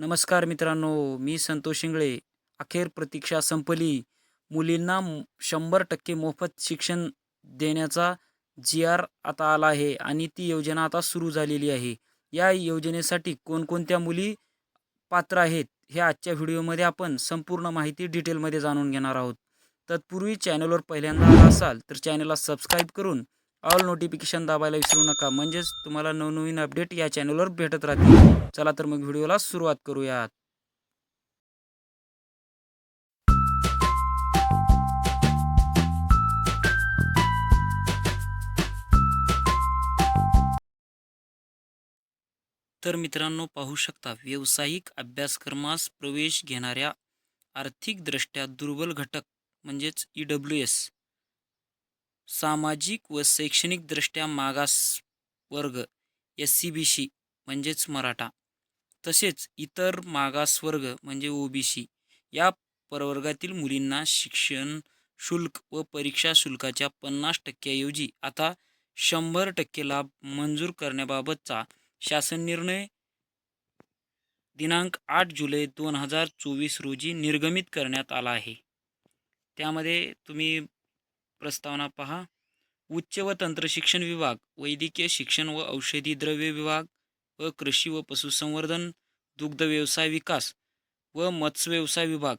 नमस्कार मित्रांनो मी संतोष शिंगळे. अखेर प्रतीक्षा संपली. मुलींना शंभर टक्के मोफत शिक्षण देण्याचा जी आर आता आला आहे आणि ती योजना आता सुरू झालेली आहे. या योजनेसाठी कोणकोणत्या मुली पात्र आहेत हे आजच्या व्हिडिओमध्ये आपण संपूर्ण माहिती डिटेलमध्ये जाणून घेणार आहोत. तत्पूर्वी चॅनलवर पहिल्यांदा आला असाल तर चॅनलला सबस्क्राईब करून ऑल नोटिफिकेशन दाबायला विसरू नका. म्हणजेच तुम्हाला नवनवीन अपडेट या चॅनलवर भेटत राहतील. चला तर मग व्हिडिओला सुरुवात करूयात. तर मित्रांनो पाहू शकता व्यावसायिक अभ्यासक्रमास प्रवेश घेणाऱ्या आर्थिकदृष्ट्या दुर्बल घटक म्हणजेच ई डब्ल्यू एस सामाजिक व शैक्षणिकदृष्ट्या मागास वर्ग एस सी बी सी म्हणजेच मराठा. तसेच इतर मागासवर्ग म्हणजे ओ बी सी या प्रवर्गातील मुलींना शिक्षण शुल्क व परीक्षा शुल्काच्या पन्नास टक्क्याऐवजी आता शंभर टक्के लाभ मंजूर करण्याबाबतचा शासन निर्णय दिनांक आठ जुलै दोन हजार चोवीस रोजी निर्गमित करण्यात आला आहे. त्यामध्ये तुम्ही प्रस्तावना पहा. उच्च व तंत्रशिक्षण विभाग वैद्यकीय शिक्षण व औषधी द्रव्य विभाग व कृषी व पशुसंवर्धन दुग्ध व्यवसाय विकास व मत्स्य व्यवसाय विभाग.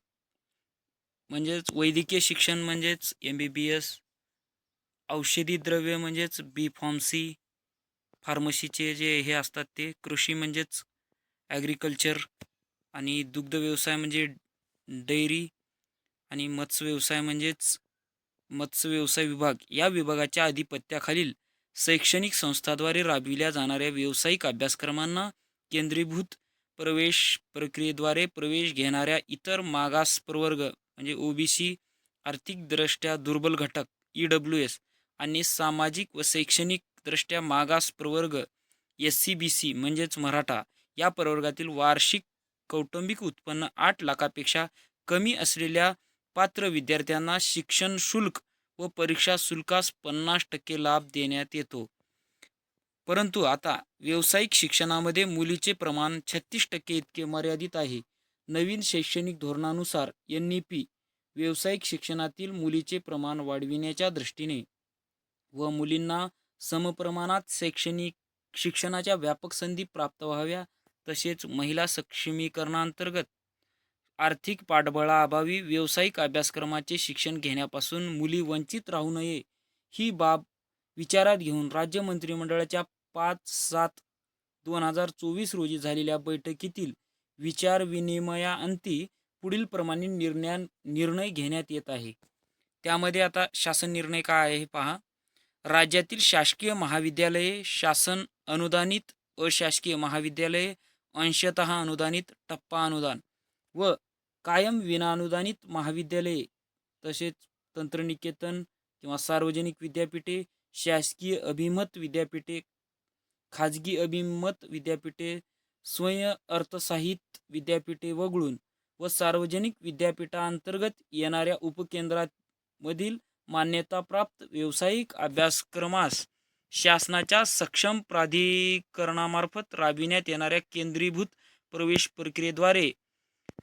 म्हणजेच वैद्यकीय शिक्षण म्हणजेच एम बी बी एस औषधी द्रव्य म्हणजेच बी फॉर्मसी फार्मसीचे जे हे असतात ते कृषी म्हणजेच ॲग्रिकल्चर आणि दुग्ध व्यवसाय म्हणजे डेअरी आणि मत्स्य व्यवसाय म्हणजेच मत्स्य व्यवसाय विभाग या विभागाच्या अधिपत्याखालील शैक्षणिक संस्थाद्वारे राबविल्या जाणाऱ्या व्यावसायिक अभ्यासक्रमांना केंद्रीभूत प्रवेश प्रक्रियेद्वारे प्रवेश घेणाऱ्या इतर मागास प्रवर्ग म्हणजे ओ बी सी आर्थिकदृष्ट्या दुर्बल घटक ई डब्ल्यू एस आणि सामाजिक व शैक्षणिकदृष्ट्या मागास प्रवर्ग एस सी बी सी म्हणजेच मराठा या प्रवर्गातील वार्षिक कौटुंबिक उत्पन्न आठ लाखापेक्षा कमी असलेल्या पात्र विद्यार्थ्यांना शिक्षण शुल्क व परीक्षा शुल्कास पन्नास टक्के लाभ देण्यात येतो. परंतु आता व्यावसायिक शिक्षणामध्ये मुलीचे प्रमाण छत्तीस टक्के इतके मर्यादित आहे. नवीन शैक्षणिक धोरणानुसार एन ई पी व्यावसायिक शिक्षणातील मुलीचे प्रमाण वाढविण्याच्या दृष्टीने व मुलींना समप्रमाणात शैक्षणिक शिक्षणाच्या व्यापक संधी प्राप्त व्हाव्या तसेच महिला सक्षमीकरणांतर्गत आर्थिक पाठबळाअभावी व्यावसायिक अभ्यासक्रमाचे शिक्षण घेण्यापासून मुली वंचित राहू नये ही बाब विचारात घेऊन राज्य मंत्रिमंडळाच्या पाच सात दोन हजार चोवीस रोजी झालेल्या बैठकीतील विचारविनिमयाअंती पुढील प्रमाणे निर्णया निर्णय घेण्यात येत आहे. त्यामध्ये आता शासन निर्णय काय आहे हे पहा. राज्यातील शासकीय महाविद्यालये शासन अनुदानित अशासकीय महाविद्यालये अंशतः अनुदानित टप्पा अनुदान. व कायम विनाअनुदानित महाविद्यालये तसेच तंत्रनिकेतन किंवा सार्वजनिक विद्यापीठे शासकीय अभिमत विद्यापीठे खाजगी अभिमत विद्यापीठे स्वयं अर्थसाहित विद्यापीठे वगळून व सार्वजनिक विद्यापीठांतर्गत येणाऱ्या उपकेंद्रामधील मान्यताप्राप्त व्यावसायिक अभ्यासक्रमास शासनाच्या सक्षम प्राधिकरणामार्फत राबविण्यात येणाऱ्या केंद्रीभूत प्रवेश प्रक्रियेद्वारे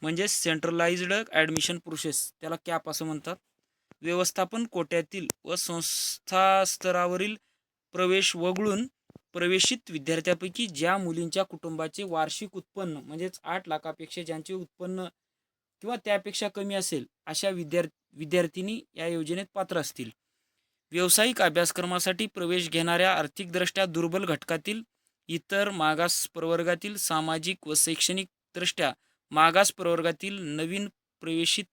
म्हणजेच सेंट्रलाइज्ड ॲडमिशन प्रोसेस त्याला कॅप असं म्हणतात. व्यवस्थापन कोट्यातील व संस्था स्तरावरील प्रवेश वगळून प्रवेशित विद्यार्थ्यापैकी ज्या मुलींच्या कुटुंबाचे वार्षिक उत्पन्न म्हणजेच आठ लाखापेक्षा ज्यांचे उत्पन्न किंवा त्यापेक्षा कमी असेल अशा विद्यार् विद्यार्थिनी या योजनेत पात्र असतील. व्यावसायिक अभ्यासक्रमासाठी प्रवेश घेणाऱ्या आर्थिकदृष्ट्या दुर्बल घटकातील इतर मागास प्रवर्गातील सामाजिक व शैक्षणिकदृष्ट्या मागास प्रवर्गातील नवीन प्रवेशित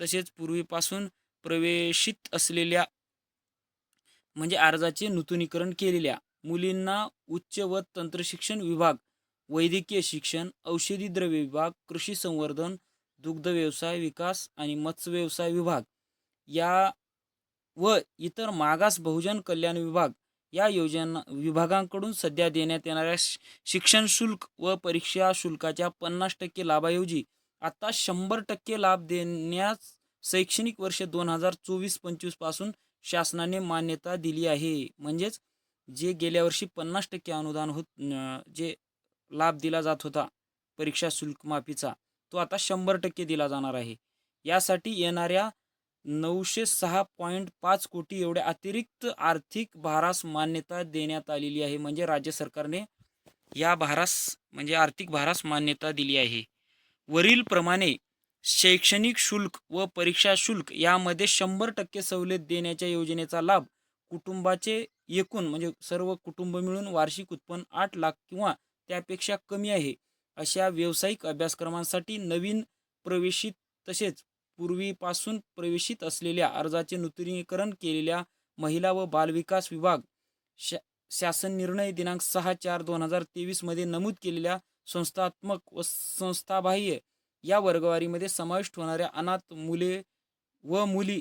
तसेच पूर्वीपासून प्रवेशित असलेल्या म्हणजे अर्जाचे नूतनीकरण केलेल्या मुलींना उच्च व तंत्रशिक्षण विभाग वैद्यकीय शिक्षण औषधी द्रव्य विभाग कृषी संवर्धन दुग्ध व्यवसाय विकास आणि मत्स्य व्यवसाय विभाग या व इतर मागास बहुजन कल्याण विभाग या योजना विभागांकडून सध्या देण्यात येणाऱ्या शिक्षण शुल्क व परीक्षा शुल्काच्या पन्नास टक्के लाभाऐवजी आता शंभर टक्के लाभ देण्यास शैक्षणिक वर्ष दोन हजार चोवीस पंचवीसपासून शासनाने मान्यता दिली आहे. म्हणजेच जे गेल्या वर्षी पन्नास टक्के अनुदान होत जे लाभ दिला जात होता परीक्षा शुल्क माफीचा तो आता शंभर टक्के दिला जाणार आहे. यासाठी येणाऱ्या नऊशे सहा पॉईंट पाच कोटी एवढ्या अतिरिक्त आर्थिक भारास मान्यता देण्यात आलेली आहे. म्हणजे राज्य सरकारने या भारास म्हणजे आर्थिक भारास मान्यता दिली आहे. वरील प्रमाणे शैक्षणिक शुल्क व परीक्षा शुल्क यामध्ये शंभर टक्के सवलत देण्याच्या योजनेचा लाभ कुटुंबाचे एकूण म्हणजे सर्व कुटुंब मिळून वार्षिक उत्पन्न आठ लाख किंवा त्यापेक्षा कमी आहे. अशा व्यावसायिक अभ्यासक्रमांसाठी नवीन प्रवेशित तसेच पूर्वीपासून प्रवेशित असलेल्या अर्जाचे नूतनीकरण केलेल्या महिला व बालविकास विभाग शा शासन निर्णय दिनांक सहा चार दोन हजार तेवीसमध्ये नमूद केलेल्या संस्थात्मक व संस्थाबाह्य या वर्गवारीमध्ये समाविष्ट होणाऱ्या अनाथ मुले व मुली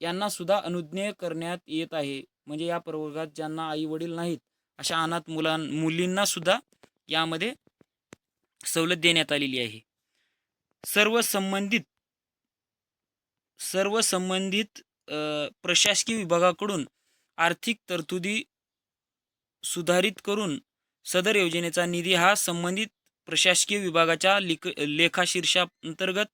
यांना सुद्धा अनुज्ञेय करण्यात येत आहे. म्हणजे या प्रवर्गात ज्यांना आई वडील नाहीत अशा अनाथ मुलां मुलींना सुद्धा यामध्ये सवलत देण्यात आलेली आहे. सर्व संबंधित सर्व संबंधित प्रशासकीय विभागाकडून आर्थिक तरतुदी सुधारित करून सदर योजनेचा निधी हा संबंधित प्रशासकीय विभागाच्या लिक लेखाशीर्षांतर्गत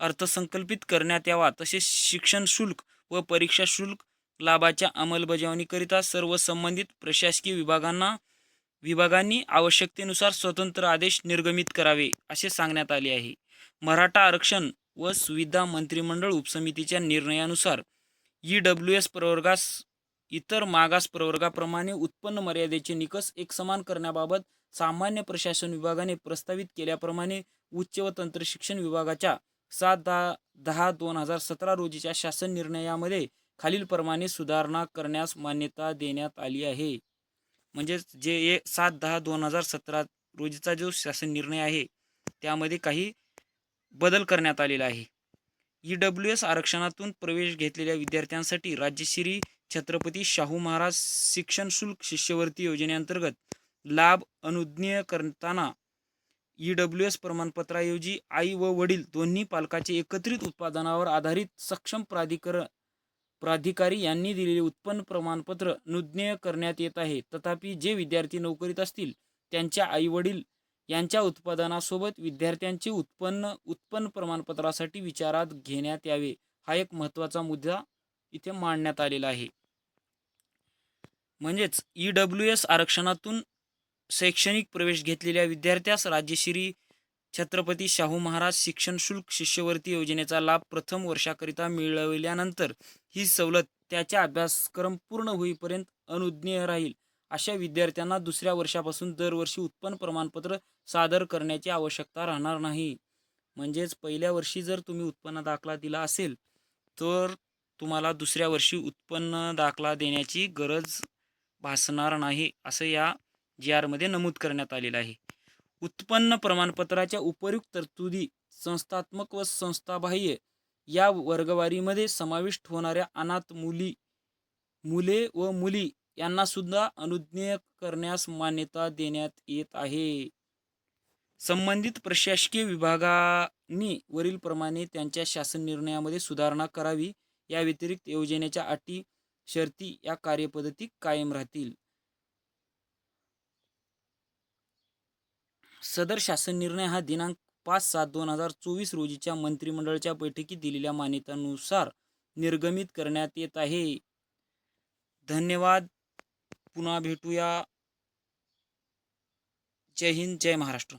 अर्थसंकल्पित करण्यात यावा. तसेच शिक्षण शुल्क व परीक्षा शुल्क लाभाच्या अंमलबजावणीकरिता सर्व संबंधित प्रशासकीय विभागांना विभागांनी आवश्यकतेनुसार स्वतंत्र आदेश निर्गमित करावे असे सांगण्यात आले आहे. मराठा आरक्षण व सुविधा मंत्रिमंडळ उपसमितीच्या निर्णयानुसार ई डब्ल्यू एस प्रवर्गास इतर मागास प्रवर्गाप्रमाणे उत्पन्न मर्यादेचे निकष एकसमान करण्याबाबत सामान्य प्रशासन विभागाने प्रस्तावित केल्याप्रमाणे उच्च व तंत्रशिक्षण विभागाच्या सात दहा दहा दोन हजार सतरा रोजीच्या शासन निर्णयामध्ये खालीलप्रमाणे सुधारणा करण्यास मान्यता देण्यात आली आहे. म्हणजेच जे ए सात दहा दोन हजार सतरा रोजीचा जो शासन निर्णय आहे त्यामध्ये काही बदल करण्यात आलेला आहे. ई डब्ल्यू एस आरक्षणातून प्रवेश घेतलेल्या विद्यार्थ्यांसाठी राज्यश्री छत्रपती शाहू महाराज शिक्षण शुल्क शिष्यवृत्ती योजनेअंतर्गत लाभ अनुज्ञेय करताना ई डब्ल्यू एस प्रमाणपत्राऐवजी आई व वडील दोन्ही पालकाचे एकत्रित उत्पादनावर आधारित सक्षम प्राधिकरण प्राधिकारी यांनी दिलेले उत्पन्न प्रमाणपत्र नुज्ञेय करण्यात येत आहे. तथापि जे विद्यार्थी नोकरीत असतील त्यांच्या आईवडील यांच्या उत्पादनासोबत विद्यार्थ्यांचे उत्पन्न उत्पन्न प्रमाणपत्रासाठी विचारात घेण्यात यावे. हा एक महत्त्वाचा मुद्दा इथे मांडण्यात आलेला आहे. म्हणजेच ई डब्ल्यू एस आरक्षणातून शैक्षणिक प्रवेश घेतलेल्या विद्यार्थ्यास राज्यश्री छत्रपती शाहू महाराज शिक्षण शुल्क शिष्यवृत्ती योजनेचा लाभ प्रथम वर्षाकरिता मिळविल्यानंतर ही सवलत त्याचा अभ्यासक्रम पूर्ण होईपर्यंत अनुज्ञेय राहील. अशा विद्यार्थ्यांना दुसऱ्या वर्षापासून दरवर्षी उत्पन्न प्रमाणपत्र सादर करण्याची आवश्यकता राहणार नाही. म्हणजेच पहिल्या वर्षी जर तुम्ही उत्पन्न दाखला दिला असेल तर तुम्हाला दुसऱ्या वर्षी उत्पन्न दाखला देण्याची गरज भासणार नाही असं या जी आरमध्ये नमूद करण्यात आलेलं आहे. उत्पन्न प्रमाणपत्राच्या उपयुक्त तरतुदी संस्थात्मक व संस्थाबाह्य या वर्गवारीमध्ये समाविष्ट होणाऱ्या अनाथ मुली मुले व मुली यांना सुद्धा अनुज्ञेय करण्यास मान्यता देण्यात येत आहे. संबंधित प्रशासकीय विभागांनी वरीलप्रमाणे त्यांच्या शासन निर्णयामध्ये सुधारणा करावी. या व्यतिरिक्त योजनेच्या अटी शर्ती या कार्यपद्धती कायम राहतील. सदर शासन निर्णय हा दिनांक पाच सात दोन हजार चोवीस रोजीच्या मंत्रिमंडळाच्या बैठकीत दिलेल्या मान्यतानुसार निर्गमित करण्यात येत आहे. धन्यवाद. पुन्हा भेटूया. जय हिंद जय महाराष्ट्र.